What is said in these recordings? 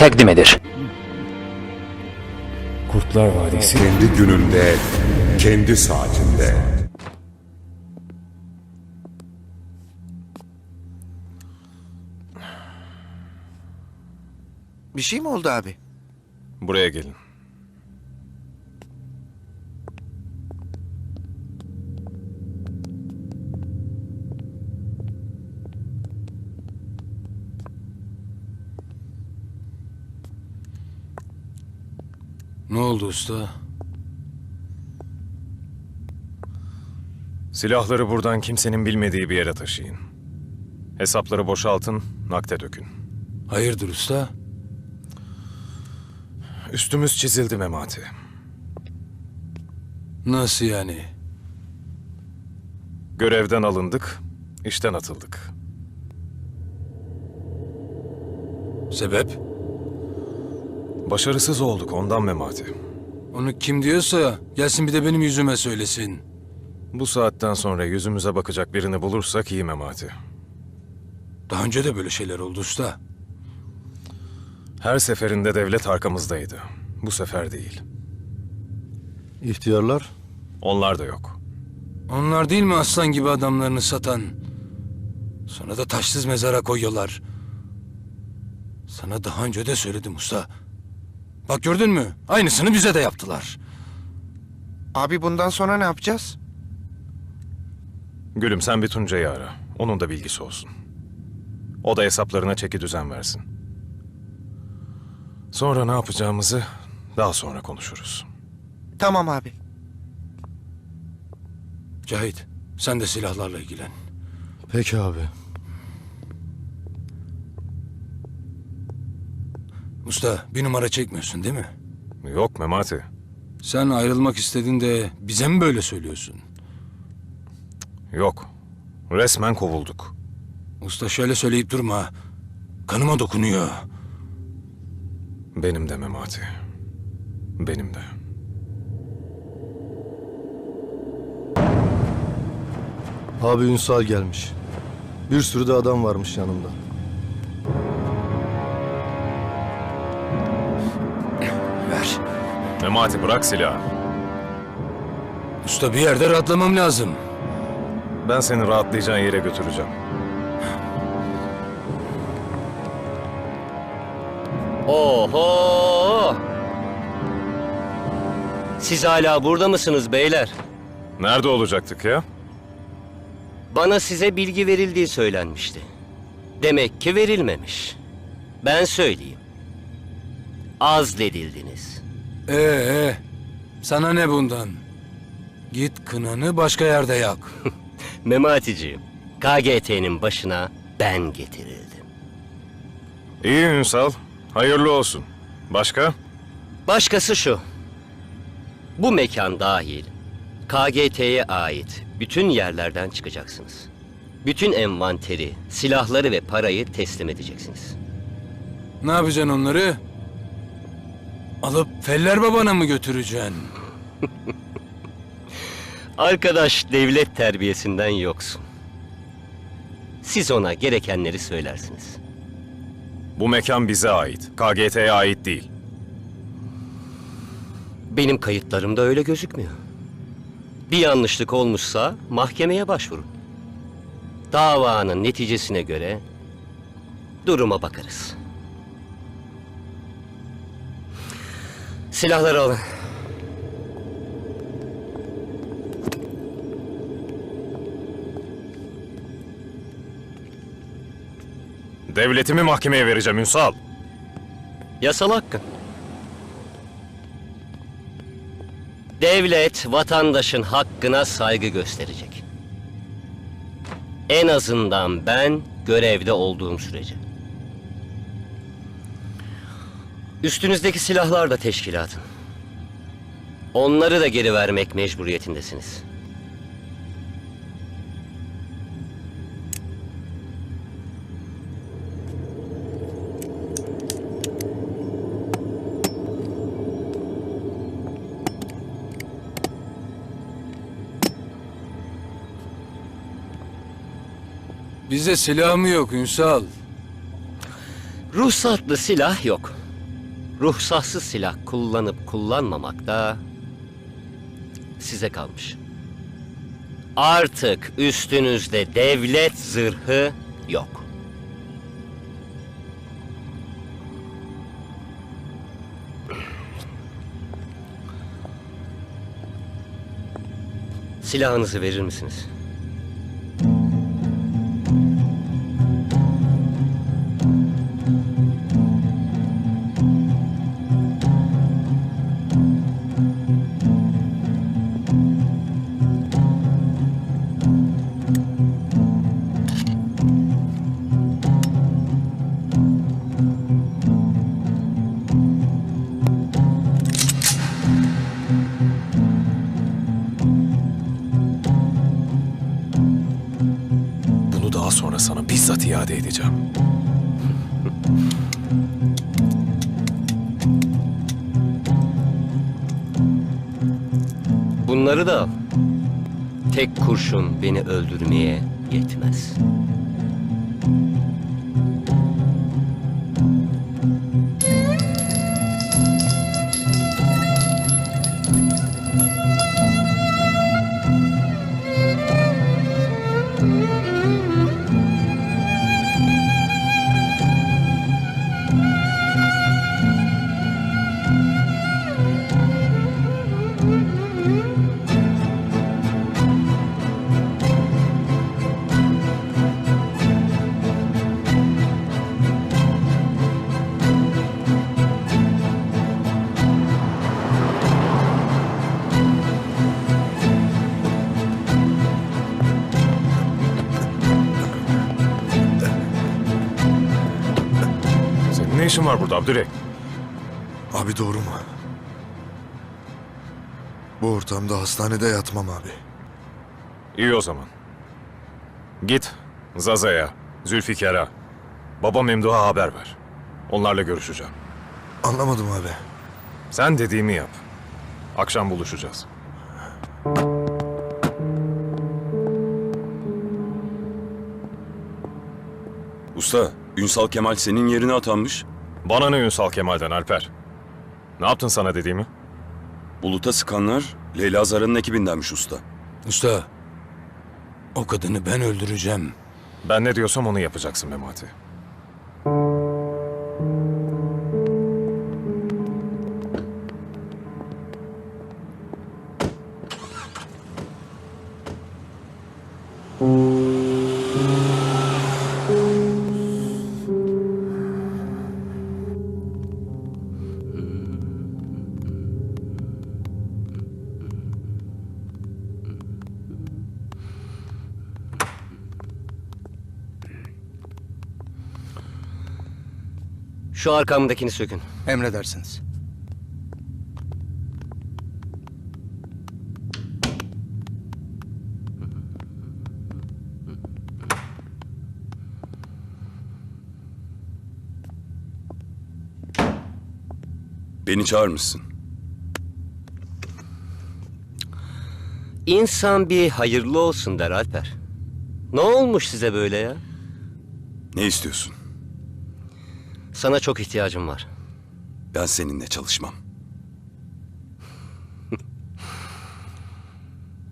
takdim eder. Kurtlar Vadisi Kendi gününde, kendi saatinde. Bir şey mi oldu abi? Buraya gelin. Ne oldu usta? Silahları buradan kimsenin bilmediği bir yere taşıyın. Hesapları boşaltın, nakde dökün. Hayırdır usta? Üstümüz çizildi Memati. Nasıl yani? Görevden alındık, işten atıldık. Sebep? Başarısız olduk ondan Memati. Onu kim diyorsa gelsin bir de benim yüzüme söylesin. Bu saatten sonra yüzümüze bakacak birini bulursak iyi Memati. Daha önce de böyle şeyler oldu usta. Her seferinde devlet arkamızdaydı. Bu sefer değil. İhtiyarlar? Onlar da yok. Onlar değil mi aslan gibi adamlarını satan? Sonra da taşsız mezara koyuyorlar. Sana daha önce de söyledim usta. Bak gördün mü? Aynısını bize de yaptılar. Abi bundan sonra ne yapacağız? Gülüm sen bir Tuncay'ı ara. Onun da bilgisi olsun. O da hesaplarına çeki düzen versin. Sonra ne yapacağımızı daha sonra konuşuruz. Tamam abi. Cahit sen de silahlarla ilgilen. Peki abi. Usta bir numara çekmiyorsun değil mi? Yok Memati. Sen ayrılmak istediğinde bize mi böyle söylüyorsun? Yok. Resmen kovulduk. Usta şöyle söyleyip durma. Kanıma dokunuyor. Benim de Memati. Benim de. Abi Ünsal gelmiş. Bir sürü de adam varmış yanımda. Memati bırak silahı. Usta bir yerde rahatlamam lazım. Ben seni rahatlayacağın yere götüreceğim. Oho! Siz hala burada mısınız beyler? Nerede olacaktık ya? Bana size bilgi verildiği söylenmişti. Demek ki verilmemiş. Ben söyleyeyim. Azledildiniz. Ee, ee, sana ne bundan? Git kınanı başka yerde yak. Mematiciğim, KGT'nin başına ben getirildim. İyi Ünsal. Hayırlı olsun. Başka? Başkası şu. Bu mekan dahil KGT'ye ait bütün yerlerden çıkacaksınız. Bütün envanteri, silahları ve parayı teslim edeceksiniz. ne yapacaksın onları? Alıp Feller babana mı götüreceksin? Arkadaş devlet terbiyesinden yoksun. Siz ona gerekenleri söylersiniz. Bu mekan bize ait. KGT'ye ait değil. Benim kayıtlarımda öyle gözükmüyor. Bir yanlışlık olmuşsa mahkemeye başvurun. Davanın neticesine göre duruma bakarız. Silahları alın. Devletimi mahkemeye vereceğim Ünsal. Yasal hakkın. Devlet vatandaşın hakkına saygı gösterecek. En azından ben görevde olduğum sürece. Üstünüzdeki silahlar da teşkilatın. Onları da geri vermek mecburiyetindesiniz. Bizde silah mı yok Ünsal? Ruhsatlı silah yok. Ruhsatsız silah kullanıp kullanmamak da size kalmış. Artık üstünüzde devlet zırhı yok. Silahınızı verir misiniz? İade edeceğim. Bunları da al. Tek kurşun beni öldürmeye yetmez. İşin var burada Abdüley? Abi doğru mu? Bu ortamda hastanede yatmam abi. İyi o zaman. Git Zaza'ya, Zülfikar'a, baba Memduh'a haber ver. Onlarla görüşeceğim. Anlamadım abi. Sen dediğimi yap. Akşam buluşacağız. Usta, Ünsal Kemal senin yerine atanmış. Bana ne Ünsal Kemal'den Alper? Ne yaptın sana dediğimi? Bulut'a sıkanlar Leyla Zara'nın ekibindenmiş usta. Usta, o kadını ben öldüreceğim. Ben ne diyorsam onu yapacaksın Memati. Şu arkamdakini sökün. Emredersiniz. Beni çağırmışsın. İnsan bir hayırlı olsun der Alper. Ne olmuş size böyle ya? Ne istiyorsun? Sana çok ihtiyacım var. Ben seninle çalışmam.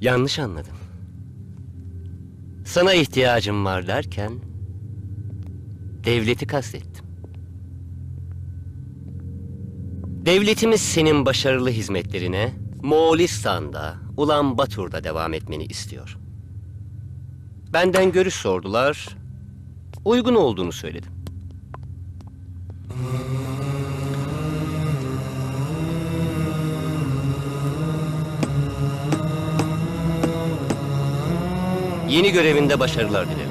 Yanlış anladın. Sana ihtiyacım var derken devleti kastettim. Devletimiz senin başarılı hizmetlerine Moğolistan'da, Ulan Batur'da devam etmeni istiyor. Benden görüş sordular. Uygun olduğunu söyledim. Yeni görevinde başarılar dilerim.